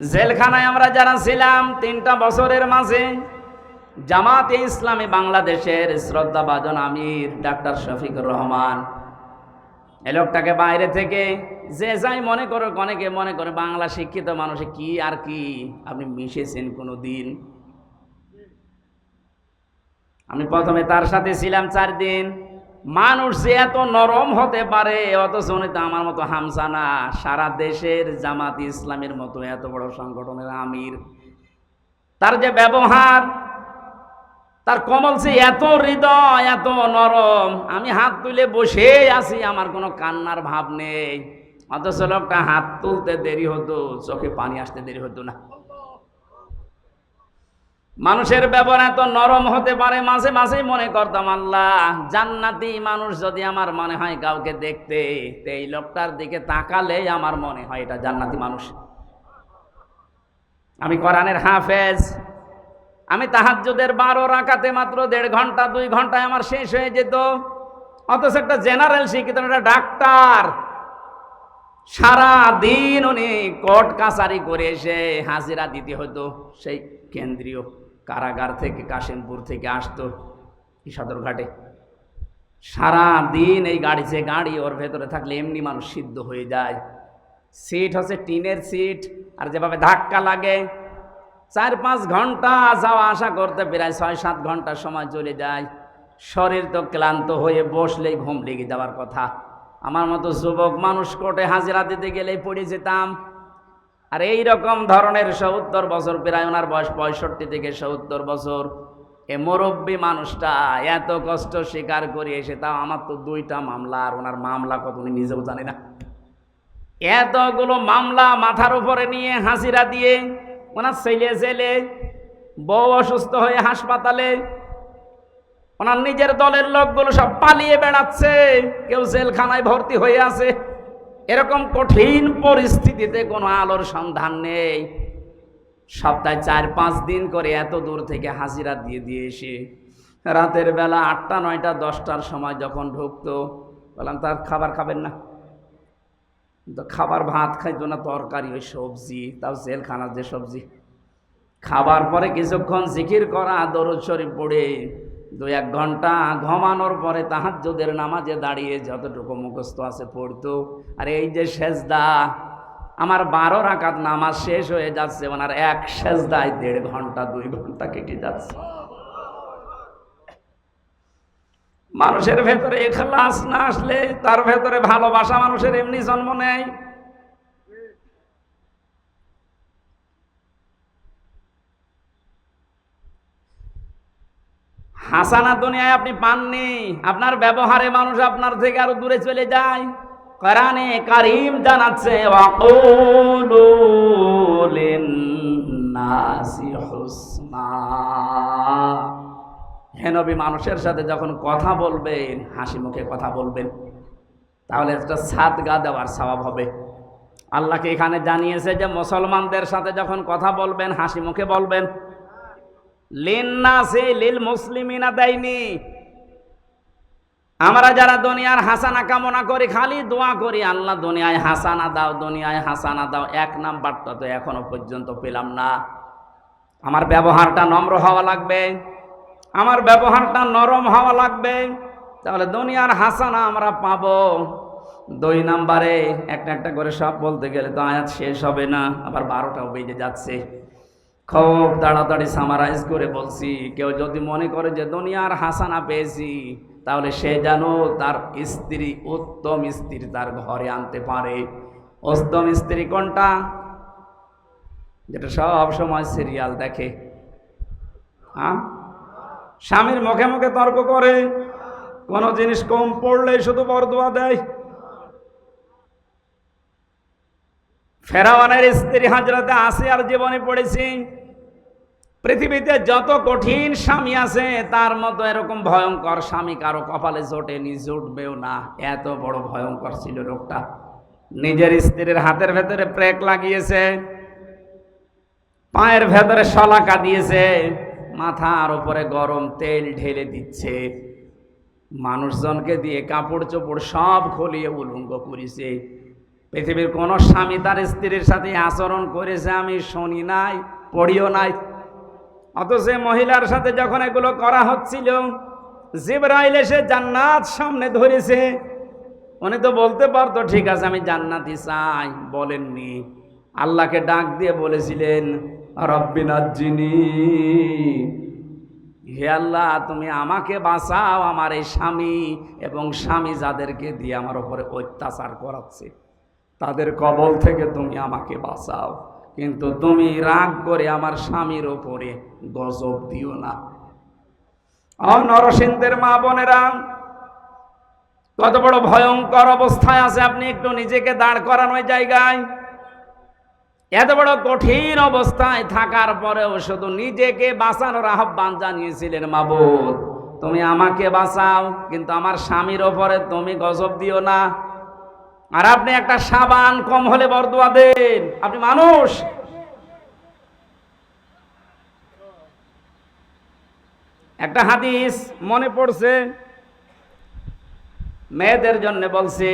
জেলখানায় আমরা যারা ছিলাম, তিনটা বছরের মাঝে, জামাতে ইসলামী বাংলাদেশের শ্রদ্ধাভাজন আমির ডাক্তার শফিকুর রহমান। এ লোকটাকে বাইরে থেকে যে যাই মনে করে অনেকে মনে করে বাংলা শিক্ষিত মানুষে কি আর কি, আপনি মিশেছেন কোনো দিন আমি প্রথমে তার সাথে ছিলাম চার দিন। মানুষ যে এত নরম হতে পারে, অথচ উনি তো আমার মতো হামসানা। সারা দেশের জামাত ইসলামের মতো এত বড় সংগঠনের আমির। তার যে ব্যবহার, তার কমল সে এত হৃদয়, এত নরম, আমি হাত তুলে বসে আছি, আমার কোনো কান্নার ভাব নেই। অথচ লোকটা হাত তুলতে দেরি হতো, চোখে পানি আসতে দেরি হতো না। মানুষের ব্যবহার এত নরম হতে পারে, মাঝে মাঝে মনে করতাম, আল্লাহ, জান্নাতি মানুষ যদি আমার মনে হয় কাউকে দেখতে এই লোকটার দিকে তাকালেই আমার মনে হয় এটা জান্নাতি মানুষ। আমি কোরআনের হাফেজ। আমি তাহাজ্জুদের বারো রাখাতে মাত্র দেড় ঘণ্টা, দুই ঘন্টায় আমার শেষ হয়ে যেত। অথচ একটা জেনারেল শিক্ষিত, একটা ডাক্তার সারা দিন উনি কোর্ট কাছারি করে এসে হাজিরা দিতে হতো, সেই কেন্দ্রীয় কারাগার থেকে, কাশিমপুর থেকে আসতো এই সদরঘাটে সারা দিন এই গাড়ি যে গাড়ি, ওর ভেতরে থাকলে এমনি মানুষ সিদ্ধ হয়ে যায়। সিট হচ্ছে টিনের সিট, আর যেভাবে ধাক্কা লাগে, চার পাঁচ ঘণ্টা যাওয়া আসা করতে প্রায় ছয় সাত ঘণ্টা সময় চলে যায়। শরীর তো ক্লান্ত হয়ে বসলেই ঘুম লেগে যাওয়ার কথা। আমার মতো যুবক মানুষ কোর্টে হাজিরা দিতে গেলেই পড়ে যেতাম। আর এই রকম ধরনের সত্তর বছর, প্রায় ওনার বয়স পঁয়ষট্টি থেকে সত্তর বছর। এ মুরব্বী মানুষটা এত কষ্ট স্বীকার করে এসে, তাও আমার তো দুইটা মামলা, আর ওনার মামলা কত, উনি নিজেও জানে না। এতগুলো মামলা মাথার উপরে নিয়ে হাজিরা দিয়ে, ওনার ছেলে ছেলে বউ অসুস্থ হয়ে হাসপাতালে, ওনার নিজের দলের লোকগুলো সব পালিয়ে বেড়াচ্ছে, কেউ জেলখানায় ভর্তি হয়ে আছে। এরকম কঠিন পরিস্থিতিতে কোনো আলোর সন্ধান নেই। সপ্তাহে চার, পাঁচ দিন করে এত দূর থেকে হাজিরা দিয়ে দিয়ে এসে রাতের বেলা আটটা, নয়টা, দশটার সময় যখন ঢুকতো, বললাম তার খাবার খাবেন না? তো খাবার ভাত খাইতো না, তরকারি, ওই সবজি, তাও জেলখানার যে সবজি। খাবার পরে কিছুক্ষণ জিকির করা, দরুদ শরীফ পড়ে দু এক ঘণ্টা ঘমানোর পরে তাহাজ্জুদের নামাজে দাঁড়িয়ে যতটুকু মুখস্থ আছে পড়তো। আর এই যে সেজদা, আমার বারো রাকাত নামাজ শেষ হয়ে যাচ্ছে, ওনার এক সেজদায় দেড় ঘণ্টা, দুই ঘণ্টা কেটে যাচ্ছে। মানুষের ভেতরে এখলাস না আসলে, তার ভেতরে ভালোবাসা মানুষের এমনি জন্ম নেয়। হাসানা দুনিয়ায় আপনি পাননি, আপনার ব্যবহারে মানুষ আপনার থেকে আরও দূরে চলে যায়। কোরআনে কারিম জানাচ্ছে হুসনা। মানুষের সাথে যখন কথা বলবেন, হাসি মুখে কথা বলবেন, তাহলে একটা সাত গা দেওয়ার স্বভাব হবে। আল্লাহকে এখানে জানিয়েছে যে, মুসলমানদের সাথে যখন কথা বলবেন, হাসি মুখে বলবেন লিন্নাসে লিল মুসলিমিনা দেয়নি। আমরা যারা দুনিয়ার হাসানা কামনা করি, খালি দোয়া করি, আল্লাহ দুনিয়ায় হাসানা দাও, দুনিয়ায় হাসানা দাও, এক নাম্বারটা তো এখনও পর্যন্ত পেলাম না। আমার ব্যবহারটা নম্র হওয়া লাগবে। আমার ব্যবহারটা নরম হওয়া লাগবে। তাহলে দুনিয়ার হাসানা আমরা পাব। দুই নাম্বারে একটা একটা করে সব বলতে গেলে তো আয়াত শেষ হবে না, আবার বারোটাও বেজে যাচ্ছে। খুব তাড়াতাড়ি সামারাইজ করে বলছি, কেউ যদি মনে করে যে দুনিয়ার হাসানা পেয়েছি, তাহলে সে যেন তার স্ত্রী উত্তম স্ত্রী তার ঘরে আনতে পারে। উত্তম স্ত্রী কোনটা? যেটা সব সময় সিরিয়াল দেখে। হ্যাঁ? স্বামীর মুখে মুখে তর্ক করে, কোনো জিনিস কম পড়লেই শুধু বরদোয়া দেয়। ফেরাওয়ানের স্ত্রী হাজরাতে আসে আর জীবনে পড়েছি পৃথিবীতে যত কঠিন স্বামী আছে, তার মতো এরকম ভয়ঙ্কর স্বামী কারও কপালে জোটেনি, জুটবেও না। এত বড় ভয়ঙ্কর ছিল লোকটা। নিজের স্ত্রীর হাতের ভেতরে প্রেক লাগিয়েছে, পায়ের ভেতরে শলাকা দিয়েছে মাথার উপরে গরম তেল ঢেলে দিচ্ছে। মানুষজনকে দিয়ে কাপড় চোপড় সব খলিয়ে উলঙ্গ করেছে। পৃথিবীর কোন স্বামী তার স্ত্রীর সাথে আচরণ করেছে আমি শুনি নাই, পড়িও নাই। অথচ মহিলার সাথে যখন এগুলো করা হচ্ছিল, জিব্রাইল এসে জান্নাত সামনে ধরেছে। উনি তো বলতে পারতো, ঠিক আছে, আমি জান্নাতি চাই। বলেননি। আল্লাহকে ডাক দিয়ে বলেছিলেন রব্বিনাজ্জিনী হে আল্লাহ, তুমি আমাকে বাঁচাও, আমার এই স্বামী এবং স্বামী যাদেরকে দিয়ে আমার ওপরে অত্যাচার করাচ্ছে, তাদের কবল থেকে তুমি আমাকে বাঁচাও। কিন্তু তুমি রাগ করে আমার স্বামীর ওপরে গজব দিও না। নরসিংদের মা বোনেরা, কত বড় ভয়ঙ্কর অবস্থায় আছে, আপনি একটু নিজেকে দাঁড় করানো ওই জায়গায়। এত বড় কঠিন অবস্থায় থাকার পরেও শুধু নিজেকে বাঁচানোর আহ্বান জানিয়েছিলেন মাবুদ তুমি আমাকে বাঁচাও, কিন্তু আমার স্বামীর ওপরে তুমি গজব দিও না। আর আপনি একটা সাবান কম হলে বরদোয়া দেন। আপনি মানুষ। একটা হাদিস মনে পড়ছে, মেয়েদের জন্য বলছি,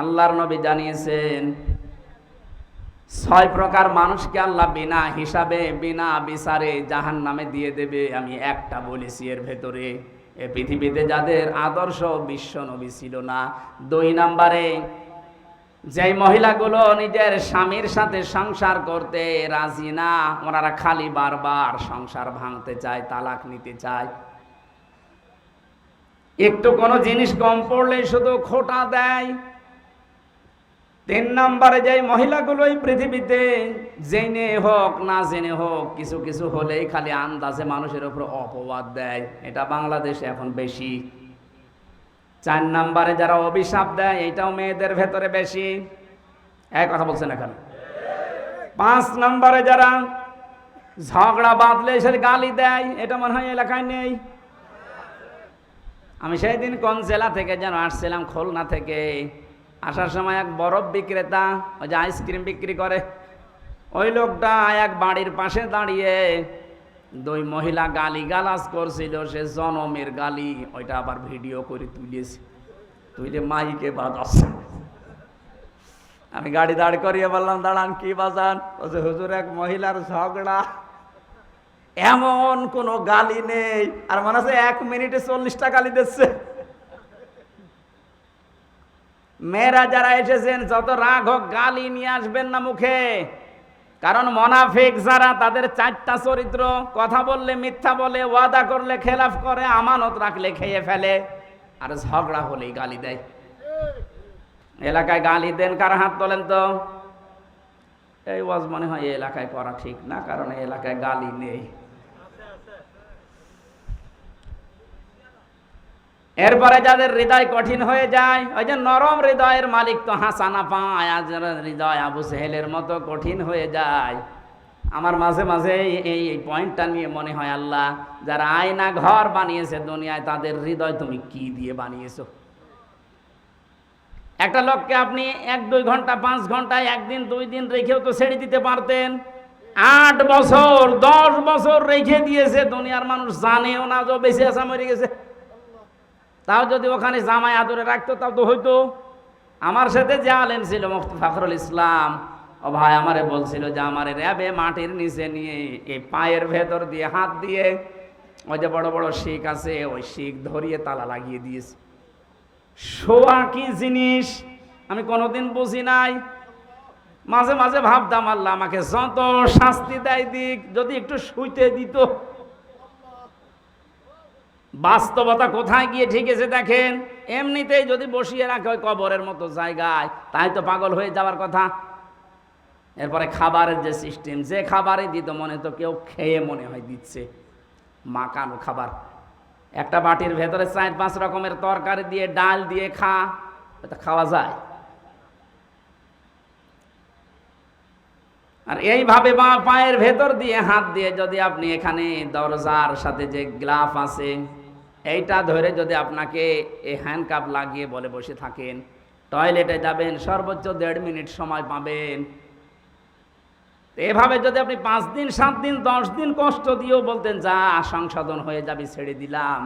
আল্লাহর নবী জানিয়েছেন, ছয় প্রকার মানুষকে আল্লাহ বিনা হিসাবে, বিনা বিচারে জাহান নামে দিয়ে দেবে। আমি একটা বলেছি এর ভেতরে, এ পৃথিবীতে যাদের আদর্শ বিশ্ব নবী ছিল না। দুই নাম্বারে যেই মহিলাগুলো নিজের স্বামীর সাথে সংসার করতে রাজি না, ওনারা খালি বারবার সংসার ভাঙতে চায়, তালাক নিতে চায়। একটু কোনো জিনিস কম পড়লে শুধু খোটা দেয়। তিন নম্বরে যে মহিলাগুলো এই পৃথিবীতে জেনে হোক, না জেনে হোক, কিছু কিছু হলেই খালি আন্দাজে মানুষের উপর অপবাদ দেয়। এটা বাংলাদেশে এখন বেশি। চার নাম্বারে যারা অভিশাপ দেয় এটাও মেয়েদের ভেতরে বেশি। এক কথা বলছেন এখানে। পাঁচ নাম্বারে যারা ঝগড়া বাঁধলে সে গালি দেয়, এটা মনে হয় এলাকায় নেই। আমি সেই দিন কোন জেলা থেকে যেন আসছিলাম, খুলনা থেকে, আসার সময় এক বরফ বিক্রেতা, ওই যে আইসক্রিম বিক্রি করে, ওই লোকটা এক বাড়ির পাশে দাঁড়িয়ে দুই মহিলা গালি গালাজ করছিল সে জনমের গালি। ওইটা আবার ভিডিও করে তুলেছে। তুইলে মাইকে বাজাচ্ছে আমি গাড়ি দাঁড় করিয়ে বললাম, দাঁড়ান, কি বাজান? যে হুজুর, এক মহিলার ঝগড়া। এমন কোনো গালি নেই। আর মনে হচ্ছে এক মিনিটে চল্লিশটা গালি দিচ্ছে। মেয়েরা যারা এসেছেন, যত রাগ হোক, গালি নিয়ে আসবেন না মুখে। কারণ মনাফিক যারা, তাদের চারটা চরিত্র, কথা বললে মিথ্যা বলে, ওয়াদা করলে খেলাফ করে, আমানত রাখলে খেয়ে ফেলে। আর ঝগড়া হলেই গালি দেয়। এলাকায় গালি দেন, কার হাত তোলেন তো? এই ওয়াজ মনে হয় এলাকায় করা ঠিক না, কারণ এলাকায় গালি নেই। এরপরে যাদের হৃদয় কঠিন হয়ে যায়, ওই যে নরম হৃদয়ের মালিক তো হাসানা পায় যারা হৃদয় আবু সেহেলের মতো কঠিন হয়ে যায়। আমার মাঝে মাঝে এই- এই পয়েন্টটা নিয়ে মনে হয় আল্লাহ, যারা আয়না ঘর বানিয়েছে দুনিয়ায়, তাদের হৃদয় তুমি কি দিয়ে বানিয়েছো? একটা লোককে আপনি এক, দুই ঘণ্টা, পাঁচ ঘন্টায় একদিন, দুই দিন রেখেও তো ছেড়ে দিতে পারতেন। আট বছর, দশ বছর রেখে দিয়েছে, দুনিয়ার মানুষ জানেও না যে বেঁচে আসা মরে গেছে। তাও যদি ওখানে জামাই আদরে রাখতো, তাও তো হইতো। আমার সাথে যে আলেম ছিল মুফতি ফাখরুল ইসলাম, ও ভাই আমারে বলছিল যে আমার র্যাবে মাটির নিচে নিয়ে এই পায়ের ভেতর দিয়ে হাত দিয়ে ওই যে বড় বড় শিখ আছে, ওই শিখ ধরিয়ে তালা লাগিয়ে দিয়েছে। শোয়া কি জিনিস? আমি কোনোদিন বুঝি নাই। মাঝে মাঝে ভাবতাম, আল্লাহ আমাকে যত শাস্তি দেয় দিক, যদি একটু শুইতে দিত। বাস্তবতা কোথায় গিয়ে ঠিকেছে দেখেন? এমনিতেই যদি বসিয়ে রাখে ওই কবরের মতো জায়গায়, তাই তো পাগল হয়ে যাওয়ার কথা। এরপরে খাবারের যে সিস্টেম যে খাবারই দিত মনে তো কেউ খেয়ে মনে হয় দিচ্ছে। মাকানো খাবার। একটা বাটির ভেতরে চার পাঁচ রকমের তরকারি দিয়ে, ডাল দিয়ে খা, এটা খাওয়া যায়। আর এইভাবে বা পায়ের ভেতর দিয়ে, হাত দিয়ে যদি আপনি এখানে দরজার সাথে যে গ্লাফ আছে এইটা ধরে যদি আপনাকে এই হ্যান্ডকাপ লাগিয়ে বলে বসে থাকেন টয়লেটে যাবেন, সর্বোচ্চ দেড় মিনিট সময় পাবেন। এভাবে যদি আপনি পাঁচ দিন, সাত দিন, দশ দিন কষ্ট দিয়েও বলতেন, যা সংশোধন হয়ে যাবে, ছেড়ে দিলাম।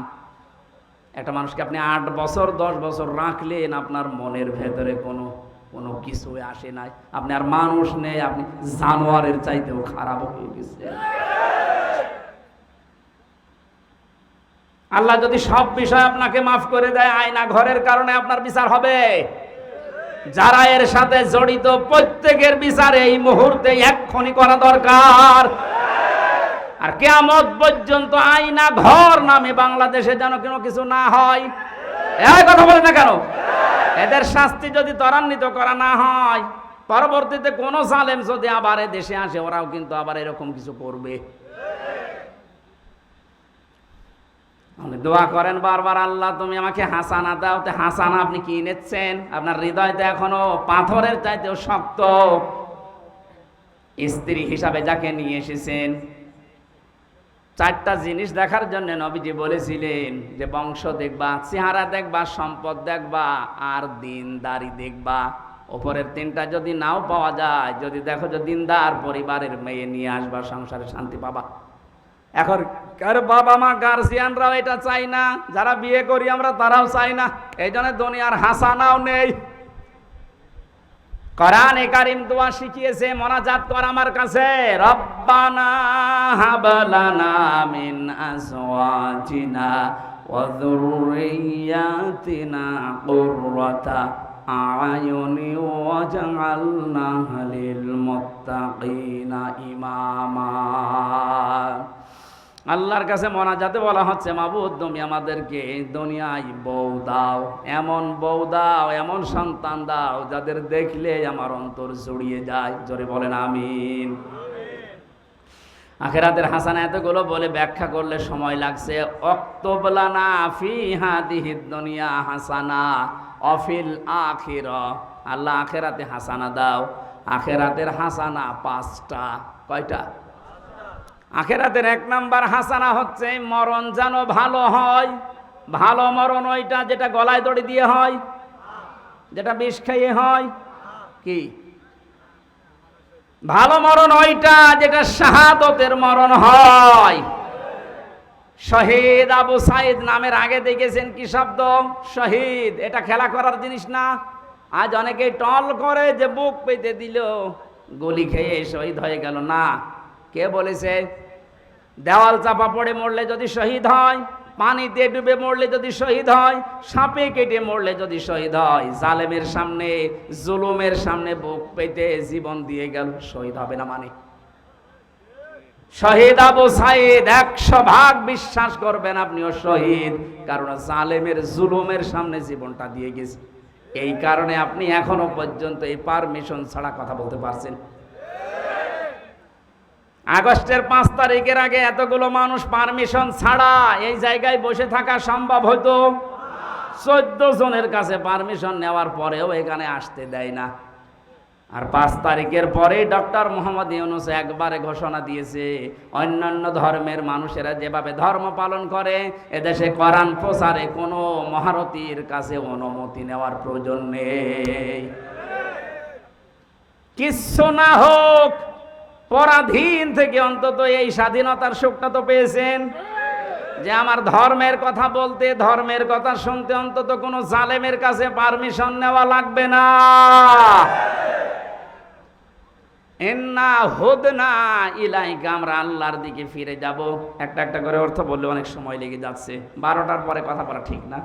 একটা মানুষকে আপনি আট বছর, দশ বছর রাখলেন, আপনার মনের ভেতরে কোনো কোনো কিছু আসে নাই। আপনি আর মানুষ নেই, আপনি জানোয়ারের চাইতেও খারাপ হয়ে গেছে আল্লাহ যদি সব বিষয় আপনাকে মাফ করে দেয়, আয়না ঘরের কারণে আপনার বিচার হবে। যারা এর সাথে জড়িত, প্রত্যেকের বিচার এই মুহূর্তে এক্ষুনি করা দরকার। আর কেয়ামত পর্যন্ত আইনা ঘর নামে বাংলাদেশে যেন কোনো কিছু না হয়। এই কথা বলে না কেন? এদের শাস্তি যদি ত্বরান্বিত করা না হয়, পরবর্তীতে কোন সালেম যদি আবার দেশে আসে, ওরাও কিন্তু আবার এরকম কিছু করবে। আপনি দোয়া করেন বারবার, আল্লাহ, তুমি আমাকে হাসানা দাও। তো হাসানা আপনি কি নিচ্ছেন আপনার হৃদয়তে এখনও পাথরের চাইতেও শক্ত। স্ত্রী হিসাবে যাকে নিয়ে এসেছেন, চারটা জিনিস দেখার জন্য নবীজি বলেছিলেন যে, বংশ দেখবা, চেহারা দেখবা, সম্পদ দেখবা, আর দিনদারি দেখবা। ওপরের তিনটা যদি নাও পাওয়া যায়, যদি দেখো যে দিনদার পরিবারের মেয়ে নিয়ে আসবা, সংসারে শান্তি পাবা। এখন কার বাবা মা গার্জিয়ানরাও এটা চাই না, যারা বিয়ে করি আমরা তারাও চাই না। এই জন্য দুনিয়ার হাসানাও নেই। কোরআনে কারিম দোয়া শিখিয়েছে, মোনাজাত কর আমার কাছে। রব্বানা হাবলানা মিন আজওয়াজিনা ওয়া যুররিয়াতিনা কুররাতা আয়ুনি ওয়াজআলনা লিল মুত্তাকিনা ইমামা। আল্লাহর কাছে মনাজাতে বলা হচ্ছে, মাবুদ, তুমি আমাদেরকে এই দুনিয়ায় বউ দাও। এমন বউ দাও, এমন সন্তান দাও যাদের দেখলে আমার অন্তর জড়িয়ে যায়। জোরে বলেন, আমিন। আখেরাতের হাসানা এতগুলো বলে ব্যাখ্যা করলে সময় লাগছে। অক্তবলানা ফি হাদিহি দুনিয়া হাসানা, অফিল আখির। আল্লাহ আখেরাতে হাসানা দাও। আখেরাতের হাসানা পাঁচটা। কয়টা? আখেরাতের এক নাম্বার হাসানা হচ্ছে, মরণ যেন ভালো হয়, ভালো মরণ ওইটা যেটা গলায় দড়ি দিয়ে হয়, যেটা বিষ খাইয়ে হয়, কি? ভালো মরণ ওইটা যেটা শাহাদতের মরণ হয়। শহীদ আবু সাইদ নামের আগে দেখেছেন কি শব্দ? শহীদ। এটা খেলা করার জিনিস না। আজ অনেকে টল করে যে বুক পেতে দিল, গুলি খেয়ে শহীদ হয়ে গেল। না, কে বলেছে? দেওয়াল চাপা পড়ে মরলে যদি শহীদ হয় পানিতে ডুবে মরলে যদি শহীদ হয়, সাপে কেটে মরলে যদি শহীদ হয়, জালেমের সামনে, জুলুমের সামনে বুক পেতে জীবন দিয়ে গেল, শহীদ হবে না মানে। শহীদ আবু সাইদ একশো ভাগ বিশ্বাস করবেন আপনিও শহীদ, কারণ জালেমের জুলুমের সামনে জীবনটা দিয়ে গেছে। এই কারণে আপনি এখনও পর্যন্ত এই পারমিশন ছাড়া কথা বলতে পারছেন। আগস্টের পাঁচ তারিখের আগে এতগুলো মানুষ পারমিশন ছাড়া এই জায়গায় বসে থাকা সম্ভব হতো চোদ্দ জনের কাছে পারমিশন নেওয়ার পরেও এখানে আসতে দেয় না। আর পাঁচ তারিখের পরেই ডক্টর মোহাম্মদ ইউনুস একবারে ঘোষণা দিয়েছে, অন্যান্য ধর্মের মানুষেরা যেভাবে ধর্ম পালন করে, এদেশে করান প্রচারে কোনো মহারথীর কাছে অনুমতি নেওয়ার প্রয়োজন নেই। কিচ্ছু না হোক পরাধীন থেকে অন্তত এই স্বাধীনতার সুখটা তো পেয়েছেন। যে আমার ধর্মের কথা বলতে, ধর্মের কথা শুনতে অন্তত কোনো জালেমের কাছে পারমিশন নেওয়া লাগবে না। হুদ না ইলাইকা, আমরা আল্লাহর দিকে ফিরে যাব। একটা একটা করে অর্থ বললে অনেক সময় লেগে যাচ্ছে। বারোটার পরে কথা বলা ঠিক না।